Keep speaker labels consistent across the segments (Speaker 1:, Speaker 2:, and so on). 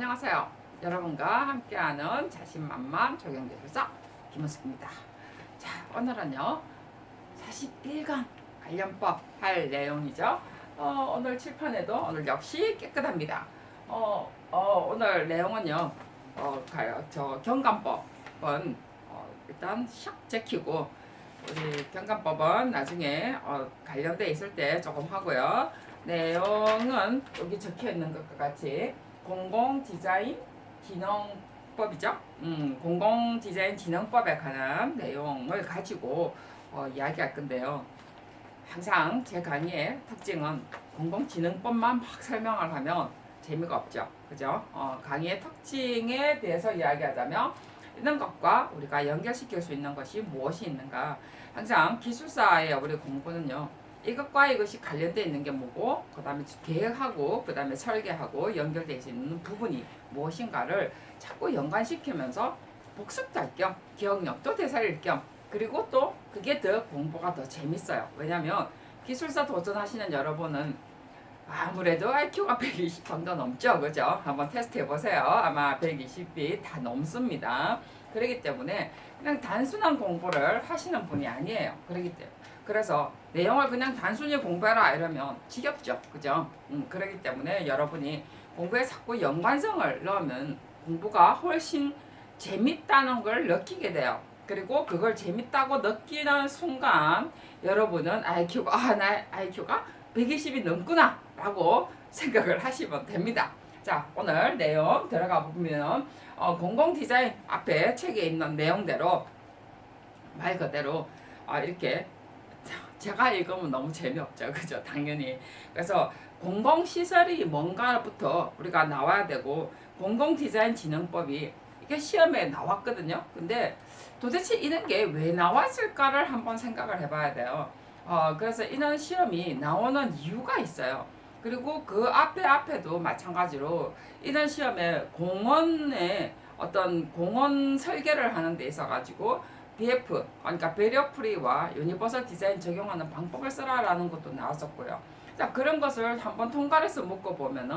Speaker 1: 안녕하세요. 여러분과 함께하는 자신만만 적용기술사 김은숙입니다. 자, 오늘은요. 41강 관련법 할 내용이죠. 어, 오늘 칠판에도 오늘 역시 깨끗합니다. 어, 어, 오늘 내용은요. 어, 가- 저 경감법은 어, 일단 샥 제키고 우리 경감법은 나중에 어, 관련돼 있을 때 조금 하고요. 내용은 여기 적혀 있는 것과 같이 공공 디자인 기능법이죠. 음, 공공 디자인 기능법에 관한 내용을 가지고 어, 이야기할 건데요. 항상 제 강의의 특징은 공공지능법만 막 설명을 하면 재미가 없죠. 그죠? 어, 강의의 특징에 대해서 이야기하자면 이런 것과 우리가 연결시킬 수 있는 것이 무엇이 있는가. 항상 기술사의 우리 공부는요. 이것과 이것이 관련되어 있는 게 뭐고, 그 다음에 계획하고, 그 다음에 설계하고 연결되어 있는 부분이 무엇인가를 자꾸 연관시키면서 복습도 할 겸, 기억력도 되살릴 겸, 그리고 또 그게 더 공부가 더 재밌어요. 왜냐면 기술사 도전하시는 여러분은 아무래도 IQ가 120 정도 넘죠. 그죠? 한번 테스트 해보세요. 아마 120이 다 넘습니다. 그렇기 때문에 그냥 단순한 공부를 하시는 분이 아니에요. 그렇기 때문에. 그래서 내용을 그냥 단순히 공부해라 이러면 지겹죠. 그죠? 음, 그렇기 때문에 여러분이 공부에 자꾸 연관성을 넣으면 공부가 훨씬 재밌다는 걸 느끼게 돼요. 그리고 그걸 재밌다고 느끼는 순간 여러분은 IQ가 아, 나 IQ가 120이 넘구나 라고 생각을 하시면 됩니다. 자, 오늘 내용 들어가 보면 어, 공공 디자인 앞에 책에 있는 내용대로 말 그대로 아, 이렇게 제가 읽으면 너무 재미없죠. 그죠? 당연히. 그래서 공공 시설이 뭔가부터 우리가 나와야 되고 공공 디자인 진흥법이 이게 시험에 나왔거든요. 근데 도대체 이런 게 왜 나왔을까를 한번 생각을 해봐야 돼요. 어, 그래서 이런 시험이 나오는 이유가 있어요. 그리고 그 앞에 앞에도 마찬가지로 이런 시험에 공원에 어떤 공원 설계를 하는 데 있어 가지고 BF 그러니까 배리어 프리와 유니버설 디자인 적용하는 방법을 써라라는 것도 나왔었고요. 자 그런 것을 한번 통과해서 묶어 보면은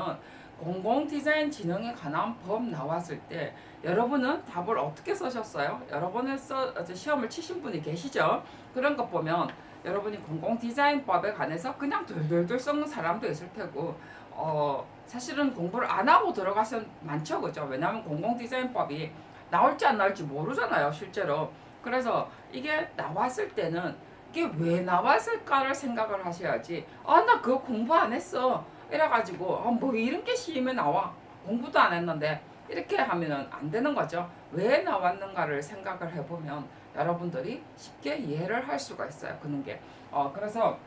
Speaker 1: 공공 디자인 진흥에 관한 법 나왔을 때 여러분은 답을 어떻게 쓰셨어요? 여러분은 써 시험을 치신 분이 계시죠? 그런 것 보면 여러분이 공공 디자인법에 관해서 그냥 돌돌돌 썩는 사람도 있을 테고 어 사실은 공부를 안 하고 들어가선 많죠 그죠? 왜냐하면 공공 디자인법이 나올지 안 나올지 모르잖아요 실제로. 그래서 이게 나왔을 때는 이게 왜 나왔을까를 생각을 하셔야지 아 나 그거 공부 안 했어. 이래가지고 아, 뭐 이런 게 시험에 나와. 공부도 안 했는데 이렇게 하면은 안 되는 거죠 왜 나왔는가를 생각을 해보면 여러분들이 쉽게 이해를 할 수가 있어요. 그는 게. 어, 그래서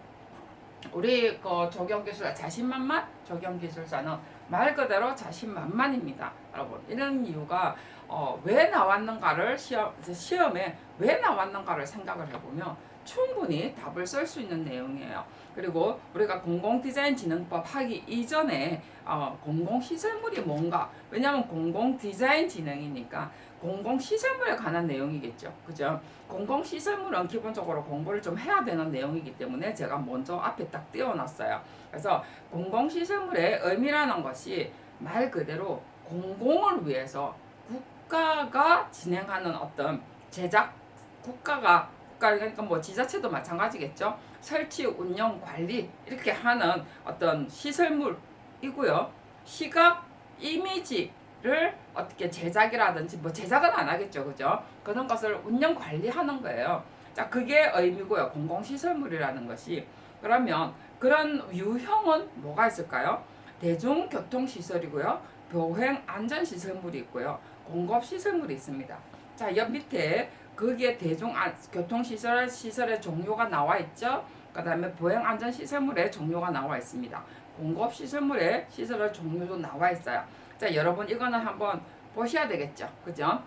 Speaker 1: 우리 그 적용기술사 자신만만 적용기술사는 말 그대로 자신만만입니다. 여러분 이런 이유가 어, 왜 나왔는가를 시험 시험에 왜 나왔는가를 생각을 해보면 충분히 답을 쓸 수 있는 내용이에요. 그리고 우리가 공공 디자인 진흥법 하기 이전에 어, 공공 시설물이 뭔가 왜냐하면 공공 디자인 진흥이니까 공공 시설물에 관한 내용이겠죠. 그죠? 공공 시설물은 기본적으로 공부를 좀 해야 되는 내용이기 때문에 제가 먼저 앞에 딱 띄워놨어요. 그래서 공공 시설물의 의미라는 것이 말 그대로 공공을 위해서 국가가 진행하는 어떤 제작 국가가 국가 그러니까 뭐 지자체도 마찬가지겠죠. 설치, 운영, 관리 이렇게 하는 어떤 시설물이고요. 시각 이미지를 어떻게 제작이라든지 뭐 제작은 안 하겠죠. 그죠? 그런 것을 운영 관리하는 거예요. 자, 그게 의미고요. 공공시설물이라는 것이. 그러면 그런 유형은 뭐가 있을까요? 대중교통시설이고요. 보행 안전시설물이 있고요. 공급시설물이 있습니다. 자, 옆 밑에 거기에 대중 안, 교통시설 시설의 종류가 나와 있죠. 그 다음에 보행 안전시설물의 종류가 나와 있습니다. 공급시설물의 시설의 종류도 나와 있어요. 자, 여러분 이거는 한번 보셔야 되겠죠. 그죠?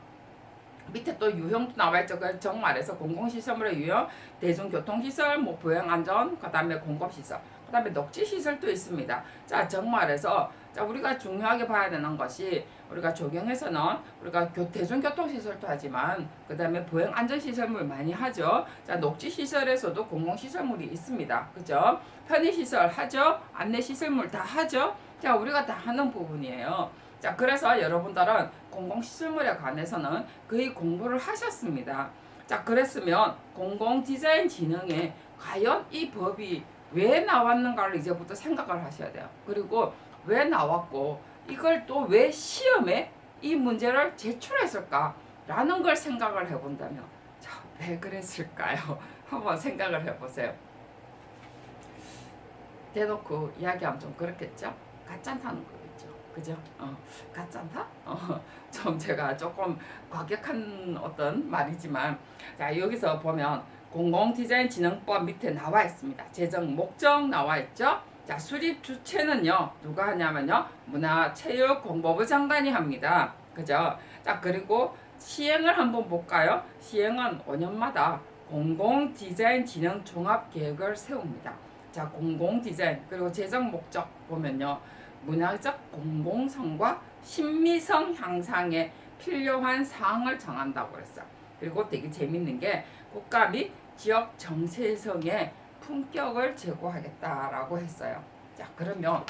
Speaker 1: 밑에 또 유형도 나와 있죠. 그 정말에서 공공시설물의 유형, 대중교통시설, 뭐 보행안전, 그 다음에 공급시설, 그 다음에 녹지시설도 있습니다. 자, 정말에서 자, 우리가 중요하게 봐야 되는 것이 우리가 적용해서는 우리가 교, 대중 교통시설도 하지만 그 다음에 보행 안전시설물 많이 하죠. 자, 녹지시설에서도 공공시설물이 있습니다. 그죠? 편의시설 하죠? 안내시설물 다 하죠? 자, 우리가 다 하는 부분이에요. 자, 그래서 여러분들은 공공시설물에 관해서는 거의 공부를 하셨습니다. 자, 그랬으면 공공디자인 진흥에 과연 이 법이 왜 나왔는가를 이제부터 생각을 하셔야 돼요. 그리고 왜 나왔고 이걸 또 왜 시험에 이 문제를 제출했을까 라는 걸 생각을 해본다면 자, 왜 그랬을까요? 한번 생각을 해보세요. 대놓고 이야기하면 좀 그렇겠죠? 가짠다는 거겠죠. 그죠? 어, 가짠다? 어, 좀 제가 조금 과격한 어떤 말이지만 자 여기서 보면 공공디자인진흥법 밑에 나와 있습니다. 재정 목적 나와 있죠? 자 수립 주체는요 누가 하냐면요 문화체육공보부 장관이 합니다. 그죠? 자 그리고 시행을 한번 볼까요? 시행은 5년마다 공공디자인 진흥 종합계획을 세웁니다. 자 공공디자인 그리고 재정 목적 보면요 문화적 공공성과 신미성 향상에 필요한 사항을 정한다고 그랬어요. 그리고 되게 재밌는 게 국가 및 지역 정체성의 품격을 제고하겠다라고 했어요. 자 그러면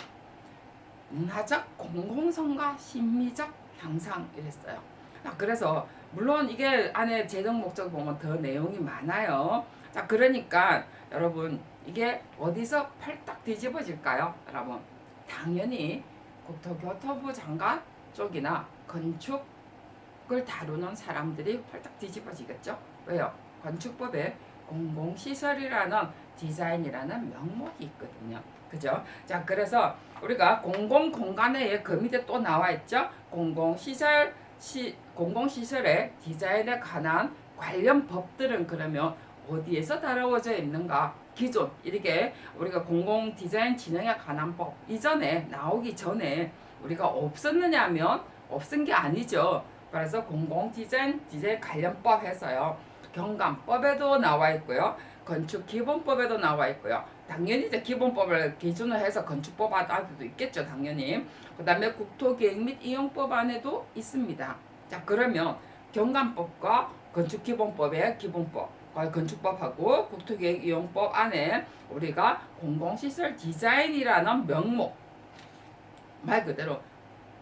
Speaker 1: 문화적 공공성과 심미적 향상 이랬어요. 자, 그래서 물론 이게 안에 재정 목적 보면 더 내용이 많아요. 자 그러니까 여러분 이게 어디서 팔딱 뒤집어질까요, 여러분? 당연히 국토교토부 장관 쪽이나 건축을 다루는 사람들이 활짝 뒤집어지겠죠. 왜요? 건축법에 공공시설이라는 디자인이라는 명목이 있거든요. 그죠? 자, 그래서 우리가 공공 공간에 그 밑에 또 나와 있죠. 공공시설 시 공공시설의 디자인에 관한 관련 법들은 그러면 어디에서 다루어져 있는가? 기존 이렇게 우리가 공공 디자인 진흥에 관한 법 이전에 나오기 전에 우리가 없었느냐 면 없은 게 아니죠. 그래서 공공 디자인 디자인 관련법 해서요. 경감법에도 나와 있고요. 건축 기본법에도 나와 있고요. 당연히 이제 기본법을 기준으로 해서 건축법 안에도 있겠죠, 당연히. 그 다음에 국토계획 및 이용법 안에도 있습니다. 자, 그러면 경감법과 건축기본법의 기본법, 어, 건축법하고 국토계획 이용법 안에 우리가 공공시설 디자인이라는 명목 말 그대로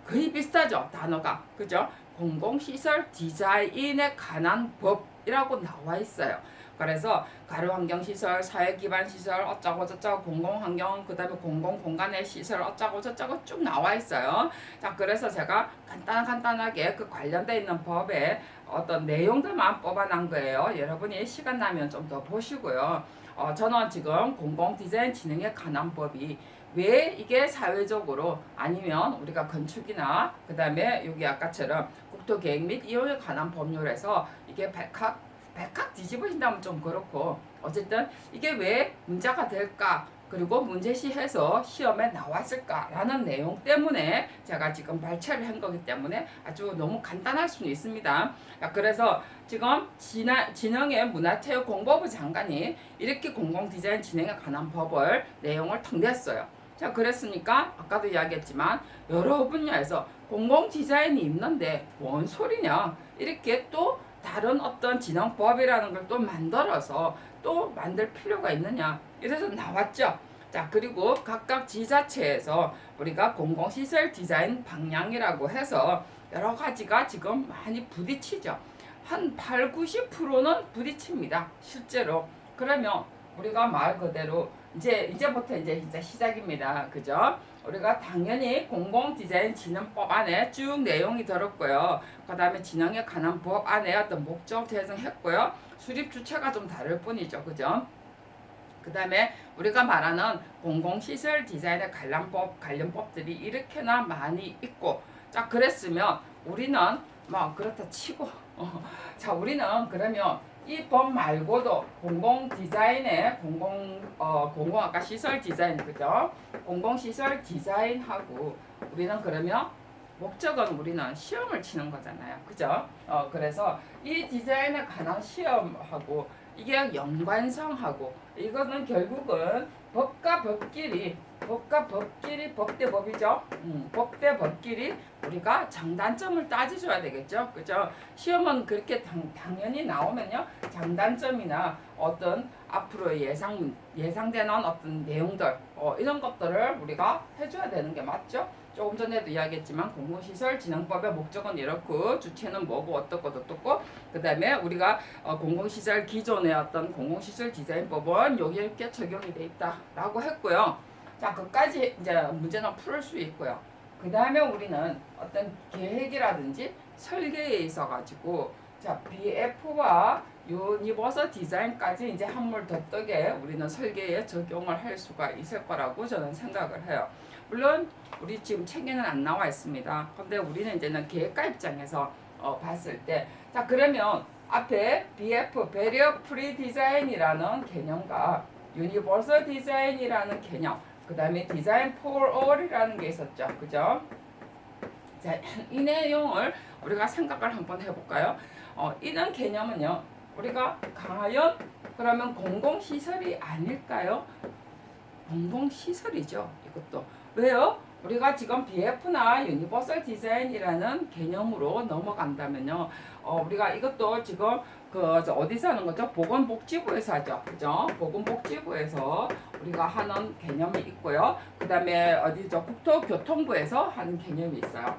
Speaker 1: 거의 비슷하죠 단어가 그죠 공공시설 디자인에 관한 법 이라고 나와 있어요 그래서 가로환경 시설, 사회기반 시설 어쩌고 저쩌고 공공환경 그 다음에 공공공간의 시설 어쩌고 저쩌고 쭉 나와 있어요. 자 그래서 제가 간단 간단하게 그 관련돼 있는 법에 어떤 내용들만 뽑아낸 거예요. 여러분이 시간 나면 좀 더 보시고요. 어, 저는 지금 공공 디자인 진흥에 관한 법이 왜 이게 사회적으로 아니면 우리가 건축이나 그 다음에 여기 아까처럼 국토계획 및 이용에 관한 법률에서 이게 백학 백학 뒤집어진다면 좀 그렇고 어쨌든 이게 왜 문제가 될까 그리고 문제시해서 시험에 나왔을까라는 내용 때문에 제가 지금 발췌를 한 거기 때문에 아주 너무 간단할 수는 있습니다. 그래서 지금 진화, 진흥의 문화체육공보부 장관이 이렇게 공공디자인 진행에 관한 법을 내용을 통냈어요. 자 그랬으니까 아까도 이야기했지만 여러 분야에서 공공 디자인이 있는데 뭔 소리냐 이렇게 또 다른 어떤 진흥법이라는 걸 또 만들어서 또 만들 필요가 있느냐 이래서 나왔죠. 자 그리고 각각 지자체에서 우리가 공공시설 디자인 방향이라고 해서 여러 가지가 지금 많이 부딪히죠. 한 8, 90%는 부딪힙니다. 실제로. 그러면 우리가 말 그대로 이제 이제부터 이제 진짜 시작입니다. 그죠? 우리가 당연히 공공 디자인 진흥법 안에 쭉 내용이 들었고요. 그다음에 진흥에 관한 법 안에 어떤 목적 제정했고요. 수립 주체가 좀 다를 뿐이죠. 그죠? 그 다음에 우리가 말하는 공공시설 디자인의 관련법 관련법들이 이렇게나 많이 있고 자 그랬으면 우리는 뭐 그렇다 치고 어, 자 우리는 그러면 이 법 말고도 공공 디자인의 공공 어 공공 아까 시설 디자인 그죠? 공공 시설 디자인하고 우리는 그러면 목적은 우리는 시험을 치는 거잖아요. 그죠? 어 그래서 이 디자인에 관한 시험하고 이게 연관성하고 이거는 결국은 법과 법끼리 법과 법끼리 법대 법이죠. 음, 법대 법끼리 우리가 장단점을 따져줘야 되겠죠. 그죠? 시험은 그렇게 당, 당연히 나오면요. 장단점이나 어떤 앞으로 예상 예상되는 어떤 내용들 어, 이런 것들을 우리가 해줘야 되는 게 맞죠. 조금 전에도 이야기했지만 공공시설 진흥법의 목적은 이렇고 주체는 뭐고 어떻고 어떻고 그 다음에 우리가 어, 공공시설 기존의 어떤 공공시설 디자인법은 여기 이렇게 적용이 돼 있다라고 했고요. 자, 그까지 이제 문제는 풀수 있고요. 그 다음에 우리는 어떤 계획이라든지 설계에 있어 가지고 자 BF와 유니버설 디자인까지 이제 한물 더 뜨게 우리는 설계에 적용을 할 수가 있을 거라고 저는 생각을 해요. 물론 우리 지금 책에는 안 나와 있습니다. 근데 우리는 이제는 계획가 입장에서 어, 봤을 때 자 그러면 앞에 BF Barrier Free Design이라는 개념과 Universal Design이라는 개념 그 다음에 디자인 for all이라는 게 있었죠. 그죠? 자, 이 내용을 우리가 생각을 한번 해볼까요? 어, 이런 개념은요, 우리가 과연 그러면 공공시설이 아닐까요? 공공시설이죠. 이것도. 왜요? 우리가 지금 BF나 유니버설 디자인이라는 개념으로 넘어간다면요. 어, 우리가 이것도 지금 그저 어디서 하는 거죠? 보건복지부에서 하죠. 그죠? 보건복지부에서 우리가 하는 개념이 있고요. 그 다음에 어디죠? 국토교통부에서 하는 개념이 있어요.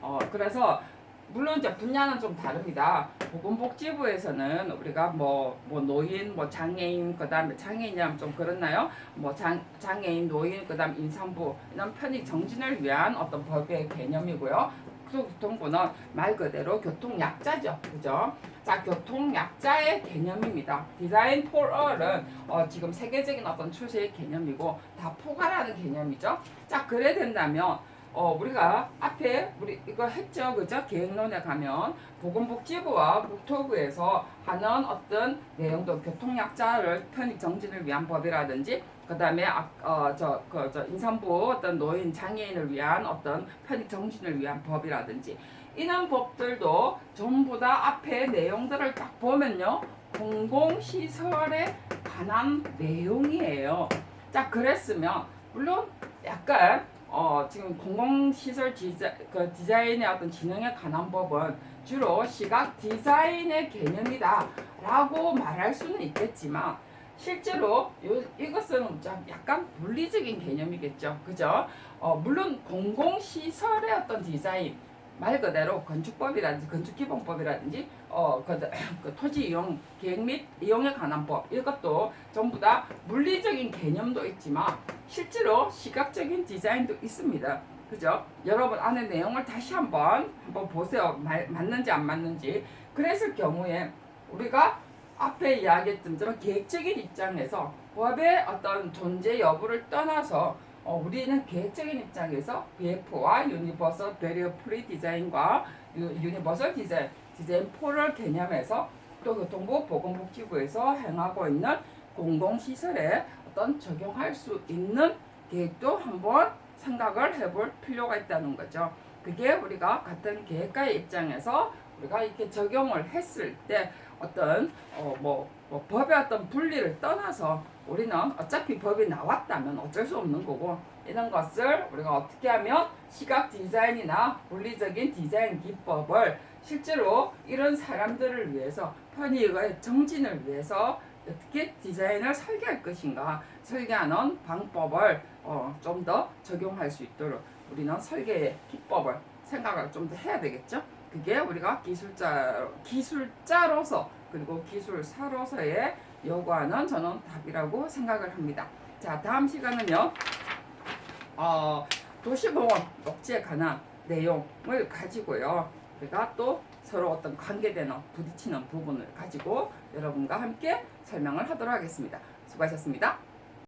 Speaker 1: 어, 그래서 물론 이제 분야는 좀 다릅니다. 보건복지부에서는 우리가 뭐, 뭐 노인, 뭐 장애인, 그 다음에 장애인이라면 좀 그렇나요? 뭐 장, 장애인, 노인, 그 다음 임산부, 이런 편익 정진을 위한 어떤 법의 개념이고요. 국토교통부는 말 그대로 교통약자죠. 그죠? 자, 교통약자의 개념입니다. 디자인 for all은 어, 지금 세계적인 어떤 추세의 개념이고 다 포괄하는 개념이죠. 자, 그래 된다면 어, 우리가 앞에 우리 이거 했죠. 그죠? 계획론에 가면 보건복지부와 국토부에서 하는 어떤 내용도 교통약자를 편익 정진을 위한 법이라든지 그다음에 아, 어, 저, 그, 저 임산부 어떤 노인 장애인을 위한 어떤 편익 정진을 위한 법이라든지 이런 법들도 전부 다 앞에 내용들을 딱 보면요 공공시설에 관한 내용이에요. 자 그랬으면 물론 약간 어, 지금 공공시설 디자, 그 디자인의 어떤 진흥에 관한 법은 주로 시각 디자인의 개념이다 라고 말할 수는 있겠지만 실제로 요, 이것은 좀 약간 물리적인 개념이겠죠. 그죠? 어, 물론 공공시설의 어떤 디자인 말 그대로 건축법이라든지 건축기본법이라든지 어, 그, 그 토지 이용 계획 및 이용에 관한 법 이것도 전부 다 물리적인 개념도 있지만 실제로 시각적인 디자인도 있습니다. 그죠? 여러분 안에 내용을 다시 한번 한번 보세요. 말, 맞는지 안 맞는지. 그랬을 경우에 우리가 앞에 이야기했던 점 계획적인 입장에서 법의 어떤 존재 여부를 떠나서 어, 우리는 계획적인 입장에서 BF와 유니버설 베리어 프리 디자인과 유, 유니버설 디자인, 디자인 포럴 개념에서 또 교통부 보건복지부에서 행하고 있는 공공시설에 어떤 적용할 수 있는 계획도 한번 생각을 해볼 필요가 있다는 거죠. 그게 우리가 같은 계획가의 입장에서 우리가 이렇게 적용을 했을 때 어떤 어 뭐 뭐 법의 어떤 분리를 떠나서 우리는 어차피 법이 나왔다면 어쩔 수 없는 거고 이런 것을 우리가 어떻게 하면 시각 디자인이나 물리적인 디자인 기법을 실제로 이런 사람들을 위해서 편의의 정진을 위해서 어떻게 디자인을 설계할 것인가 설계하는 방법을 어, 좀 더 적용할 수 있도록 우리는 설계의 기법을 생각을 좀 더 해야 되겠죠. 그게 우리가 기술자 기술자로서 그리고 기술사로서의 요구하는 저는 답이라고 생각을 합니다. 자 다음 시간은요. 어, 도시공원 녹지에 관한 내용을 가지고요. 우리가 또 서로 어떤 관계되는 부딪히는 부분을 가지고 여러분과 함께 설명을 하도록 하겠습니다. 수고하셨습니다.